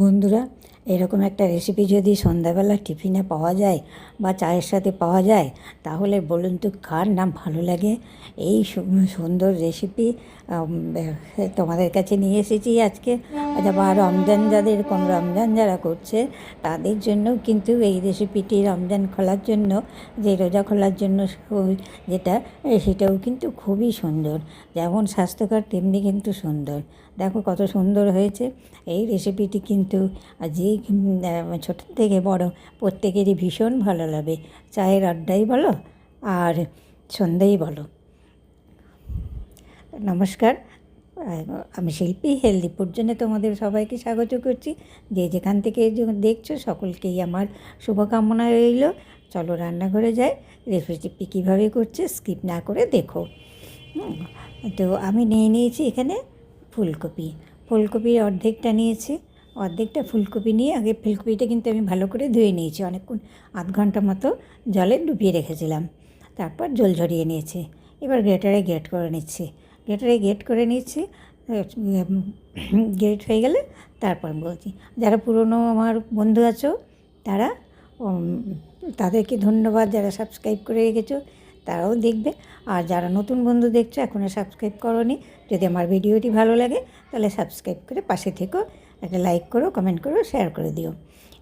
বন্ধুরা, এরকম একটা রেসিপি যদি সন্ধ্যাবেলা টিফিনে পাওয়া যায় বা চায়ের সাথে পাওয়া যায়, তাহলে বলুন তো কার নাম ভালো লাগে? এই সুন্দর রেসিপি তোমাদের কাছে নিয়ে এসেছি আজকে। আচ্ছা বা রমজান যাদের এরকম রমজান যারা করছে, তাদের জন্য কিন্তু এই রেসিপিটি রমজান খোলার জন্য, যে রোজা খোলার জন্য যেটা সেটাও কিন্তু খুবই সুন্দর। যেমন স্বাস্থ্যকর, তেমনি কিন্তু সুন্দর। দেখো কত সুন্দর হয়েছে। এই রেসিপিটি কিন্তু যে ছোট থেকে বড় প্রত্যেকেরই ভীষণ ভালো লাগে। চায়ের আড্ডাই বলো আর সন্ধ্যেই বলো। নমস্কার। আমি শিল্পী হেলদি জন্য তোমাদের সবাইকে স্বাগত করছি। যে যেখান থেকে দেখছ, সকলকেই আমার শুভকামনা রইল। চলো রান্নাঘরে যাই রেসিপি কীভাবে করছে স্কিপ না করে দেখো। তো আমি নিয়ে নিয়েছি এখানে ফুলকপি। ফুলকপির অর্ধেকটা নিয়েছি। অর্ধেকটা ফুলকপি নিয়ে আগে ফুলকপিটা কিন্তু আমি ভালো করে ধুয়ে নিয়েছি। অনেকক্ষণ, আধ ঘণ্টা মতো জলে ডুবিয়ে রেখেছিলাম। তারপর জল ঝরিয়ে নিয়েছি। এবার গ্রেটারে গ্রেট করে নিচ্ছি। গ্রেটারে গেট করে নিচ্ছি গেট হয়ে গেলে তারপর বলছি, যারা পুরনো আমার বন্ধু আছো, তারা তাদেরকে ধন্যবাদ যারা সাবস্ক্রাইব করে রেখেছো, তারাও দেখবে। আর যারা নতুন বন্ধু দেখছ এখনও সাবস্ক্রাইব করোনি, যদি আমার ভিডিওটি ভালো লাগে, তাহলে সাবস্ক্রাইব করে পাশে থেকো একটা লাইক করো কমেন্ট করো শেয়ার করে দিও।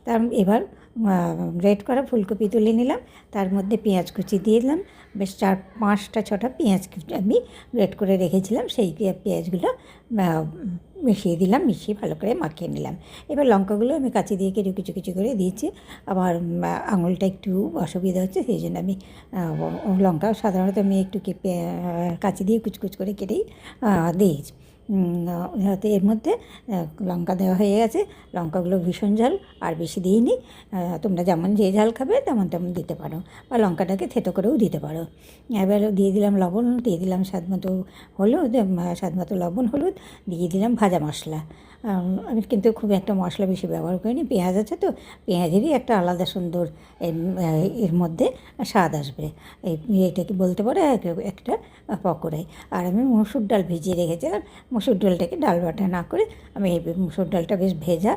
তার, এবার রেড করা ফুলকপি তুলে নিলাম। তার মধ্যে পেঁয়াজ কুচি দিয়ে দিলাম। বেশ চার পাঁচটা ছটা পেঁয়াজ আমি রেড করে রেখেছিলাম। সেই পেঁয়াজগুলো মিশিয়ে দিলাম মিশিয়ে ভালো করে মাখিয়ে নিলাম। এবার লঙ্কাগুলো আমি কাঁচি দিয়ে কেটে কিছু কিছু করে দিয়েছি। আমার আঙুলটা একটু অসুবিধা হচ্ছে সেই জন্য আমি লঙ্কা সাধারণত আমি একটু কেটে কাঁচি দিয়ে কুচকুচ করে কেটেই আহ, দিয়েছি উম, আহ, তো এর মধ্যে লঙ্কা দেওয়া হয়ে গেছে। লঙ্কাগুলো ভীষণ ঝাল আর বেশি দিইনি। তোমরা যেমন যে ঝাল খাবে তেমন তেমন দিতে পারো। বা লঙ্কাটাকে থেতো করেও দিতে পারো। এবার দিয়ে দিলাম লবণ দিয়ে দিলাম স্বাদ মতো হলুদ স্বাদ মতো লবণ হলুদ দিয়ে দিলাম ভাজা মশলা। আম, কিন্তু খুব একটা মশলা বেশি ব্যবহার করিনি পেঁয়াজ আছে তো পেঁয়াজেরই একটা আলাদা সুন্দর এর মধ্যে স্বাদ আসবে। এই এটা কি বলতে পারে? এক- একটা পকোড়াই। আর আমি মসুর ডাল ভিজিয়ে রেখেছি আর মসুর ডালটাকে ডাল বাটা না করে আমি এই মসুর ডালটা বেশ ভেজা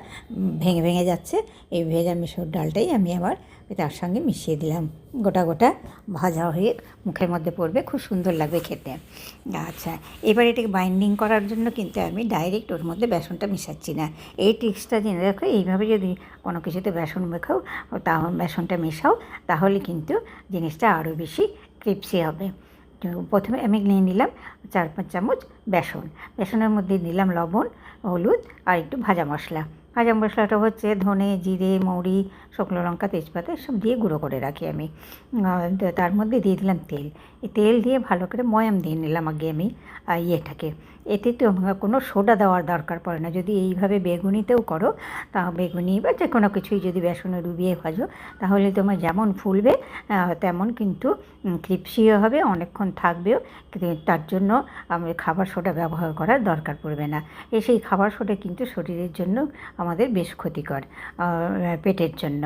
ভেঙে ভেঙে যাচ্ছে এই ভেজা মসুর ডালটাই আমি আবার তার সঙ্গে মিশিয়ে দিলাম। গোটা গোটা ভাজা হয়ে মুখের মধ্যে পড়বে খুব সুন্দর লাগবে খেতে। আচ্ছা এবার এটাকে বাইন্ডিং করার জন্য কিন্তু আমি ডাইরেক্ট ওর মধ্যে বেসনটা মেশাচ্ছি না। এই টিপসটা জেনে রাখো, এইভাবে যদি কোনো কিছুতে বেসন মেখাও, তা বেসনটা মেশাও, তাহলে কিন্তু জিনিসটা আরও বেশি ক্রিপসি হবে। প্রথমে আমি নিয়ে নিলাম চার পাঁচ চামচ বেসন। বেসনের মধ্যে নিলাম লবণ, হলুদ আর একটু ভাজা মশলা। ভাজা মশলাটা হচ্ছে ধনে, জিরে, মৌরি, শুকনো লঙ্কা, তেজপাতা এসব দিয়ে গুঁড়ো করে রাখি আমি। তার মধ্যে দিয়ে দিলাম তেল। এই তেল দিয়ে ভালো করে ময়াম দিয়ে নিলাম আগে আমি ইয়েটাকে। এতে তো কোনো সোডা দেওয়ার দরকার পড়ে না। যদি এইভাবে বেগুনিতেও করো, তা বেগুনি বা যে কোনো কিছুই যদি বেসনে ডুবিয়ে ভাজো, তাহলে তোমার যেমন ফুলবে তেমন কিন্তু ক্রিপসিও হবে, অনেকক্ষণ থাকবেও। তার জন্য খাবার সোডা ব্যবহার করার দরকার পড়বে না। এ সেই খাবার সোডা কিন্তু শরীরের জন্য আমাদের বেশ ক্ষতিকর পেটের জন্য।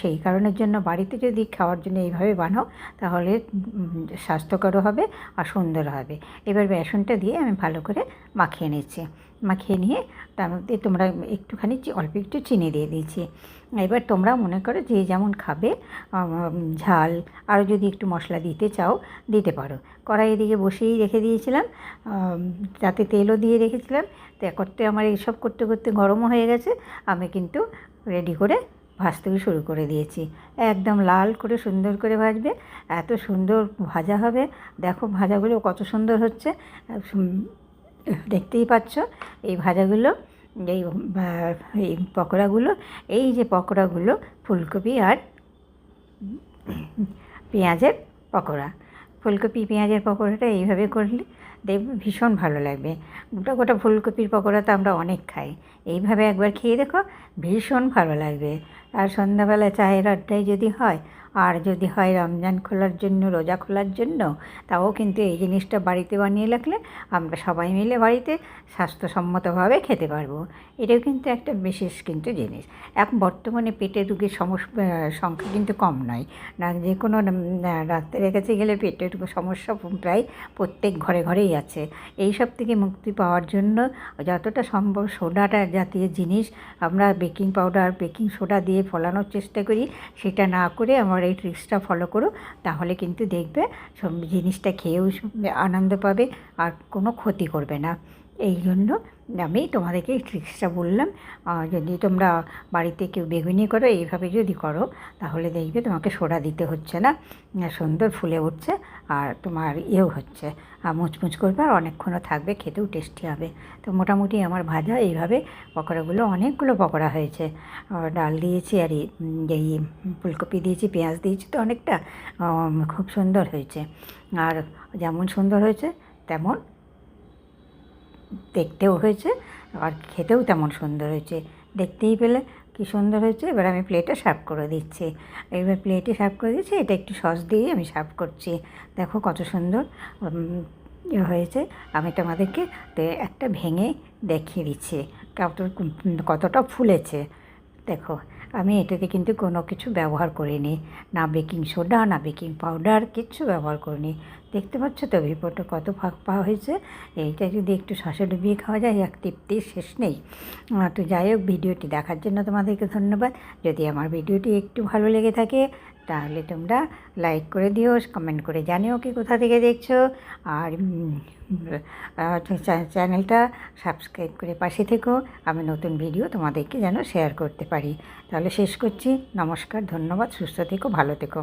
সেই কারণের জন্য বাড়িতে যদি খাওয়ার জন্য এইভাবে বানাও, তাহলে স্বাস্থ্যকরও হবে আর সুন্দর হবে। এবার বেসনটা দিয়ে আমি ভালো করে মাখিয়ে নিচ্ছি। মাখিয়ে নিয়ে তার মধ্যে তোমরা একটুখানি অল্প একটু চিনি দিয়ে দিয়েছি। এবার তোমরা মনে করো যে যেমন খাবে ঝাল, আরও যদি একটু মশলা দিতে চাও, দিতে পারো। কড়াই এদিকে বসেই রেখে দিয়েছিলাম তাতে তেলও দিয়ে রেখেছিলাম। তো করতে আমার এইসব করতে করতে গরমও হয়ে গেছে, আমি কিন্তু রেডি করে ভাজতেও শুরু করে দিয়েছি। একদম লাল করে সুন্দর করে ভাজবে, এত সুন্দর ভাজা হবে। দেখো ভাজাগুলো কত সুন্দর হচ্ছে। দেখতেই পাচ্ছ, এই ভাজাগুলো, এই এই পকোড়াগুলো, এই যে পকোড়াগুলো, ফুলকপি আর পেঁয়াজের পকোড়া। ফুলকপি, পেঁয়াজের পকোড়াটা এইভাবে করলে দেখবে ভীষণ ভালো লাগবে। গোটা গোটা ফুলকপির পকোড়া তো আমরা অনেক খাই। এইভাবে একবার খেয়ে দেখো, ভীষণ ভালো লাগবে। আর সন্ধ্যাবেলা চায়ের আড্ডায় যদি হয়, আর যদি হয় রমজান খোলার জন্য, রোজা খোলার জন্য, তাও কিন্তু এই জিনিসটা বাড়িতে বানিয়ে রাখলে আমরা সবাই মিলে বাড়িতে স্বাস্থ্যসম্মতভাবে খেতে পারব। এটাও কিন্তু একটা বিশেষ কিন্তু জিনিস। এখন বর্তমানে পেটে রোগীর সমস্যা সংখ্যা কিন্তু কম নয়। না, যে কোনো ডাক্তারের কাছে গেলে পেটের সমস্যা প্রায় প্রত্যেক ঘরে ঘরেই আছে। এই সব থেকে মুক্তি পাওয়ার জন্য যতটা সম্ভব সোডাটা জাতীয় জিনিস আমরা বেকিং পাউডার, বেকিং সোডা দিয়ে ফলানোর চেষ্টা করি। সেটা না করে আমার এই ট্রিক্সটা ফলো করো, তাহলে কিন্তু দেখবে জিনিসটা খেয়েও আনন্দ পাবে আর কোনো ক্ষতি করবে না। এই জন্য আমি তোমাদেরকে এই ট্রিক্সটা বললাম। যদি তোমরা বাড়িতে কেউ বেগুনি করো, এইভাবে যদি করো, তাহলে দেখবে তোমাকে সোডা দিতে হচ্ছে না। সুন্দর ফুলে উঠছে। আর তোমার ইয়েও হচ্ছে। আর মুচমুচ করবে আর অনেকক্ষণও থাকবে, খেতেও টেস্টি হবে। তো মোটামুটি আমার ভাজা এইভাবে পকোড়াগুলো, অনেকগুলো পকোড়া হয়েছে। ডাল দিয়েছি আর এই ফুলকপি দিয়েছি, পেঁয়াজ দিয়েছি তো অনেকটা খুব সুন্দর হয়েছে। আর যেমন সুন্দর হয়েছে, তেমন দেখতেও হয়েছে আর খেতেও তেমন সুন্দর হয়েছে। দেখতেই পেলে কি সুন্দর হয়েছে? এবার আমি প্লেটে সার্ভ করে দিচ্ছি। এবার প্লেটে সার্ভ করে দিচ্ছি, এটা একটু সস দিয়ে আমি সার্ভ করছি। দেখো কত সুন্দর হয়েছে। আমি তোমাদেরকে একটা ভেঙে দেখিয়ে দিচ্ছি। কত, কতটা ফুলেছে। দেখো আমি এটাতে কিন্তু কোনো কিছু ব্যবহার করিনি। না বেকিং সোডা, না বেকিং পাউডার, কিচ্ছু ব্যবহার করিনি। দেখতে পাচ্ছ তো ভিপোটা কত ফাঁক পাওয়া হয়েছে। এইটা যদি একটু শসা ডুবিয়ে খাওয়া যায়, এক তৃপ্তির শেষ নেই। তো যাই হোক, ভিডিওটি দেখার জন্য তোমাদেরকে ধন্যবাদ। যদি আমার ভিডিওটি একটু ভালো লেগে থাকে তাহলে তোমরা লাইক করে দিও কমেন্ট করে জানিও কি কোথা থেকে দেখছ। আর চ্যানেলটা সাবস্ক্রাইব করে পাশে থেকো। আমি নতুন ভিডিও তোমাদেরকে যেন শেয়ার করতে পারি। তাহলে শেষ করছি। নমস্কার, ধন্যবাদ, সুস্থ থেকো, ভালো থেকো।